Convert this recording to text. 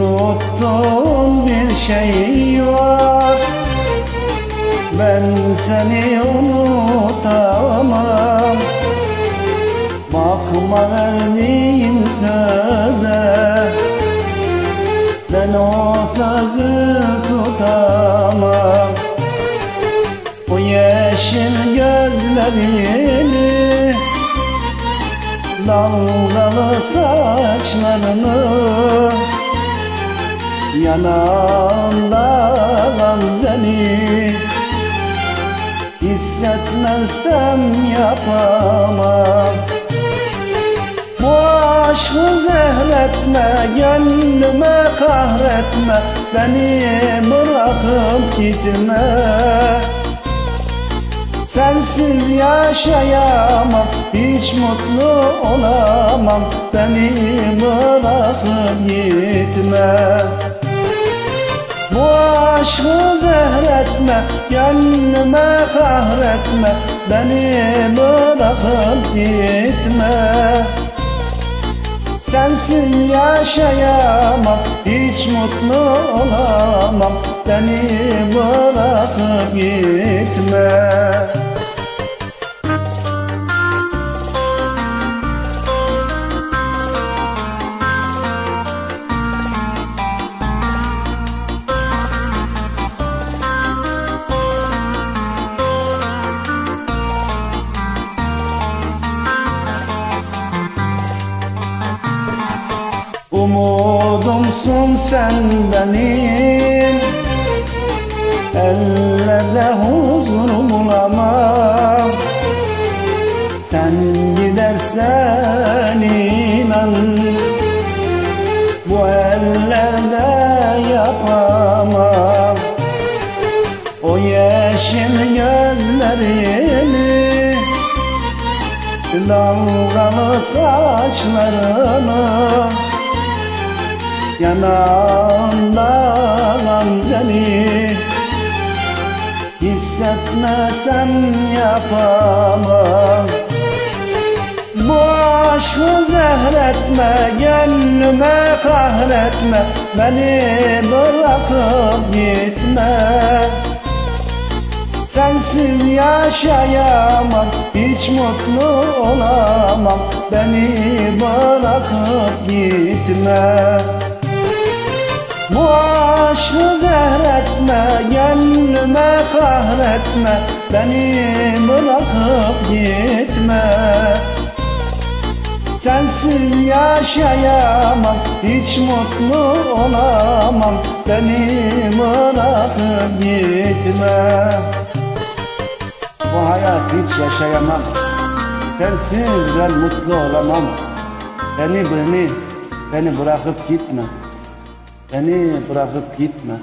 unuttuğun bir şey var. Ben seni unutamam. Bakma verdiğin söze Ben o sözü tutamam. O yeşil gözlerini Dalgalı saçlarını Yanağında gamzeni Hissetmezsem yapamam. Bu aşkı zehretme Gönlüme kahretme Beni bırakıp gitme. Sensiz yaşayamam Hiç mutlu olamam Beni bırakıp gitme aşkı zehretme Gönlüme kahretme Beni bırakıp gitme. Sensiz yaşayamam Hiç mutlu olamam Beni bırakıp gitme Umudumsun sen benim Ellerde huzur bulamam Sen gidersen inan. Bu ellerde yapamam. O yeşil gözlerini Dalgalı saçlarını Yanağında gamzeni Hissetmesem yapamam. Bu aşkı zehretme Gönlüme kahretme Beni bırakıp gitme. Sensiz yaşayamam Hiç mutlu olamam Beni bırakıp gitme bu aşkı zehretme, gönlüme kahretme Beni bırakıp gitme. Sensiz yaşayamam, hiç mutlu olamam Beni bırakıp gitme. Bu hayat hiç yaşayamam Sensiz ben mutlu olamam. Beni beni, beni bırakıp gitme Beni bırakıp gitme.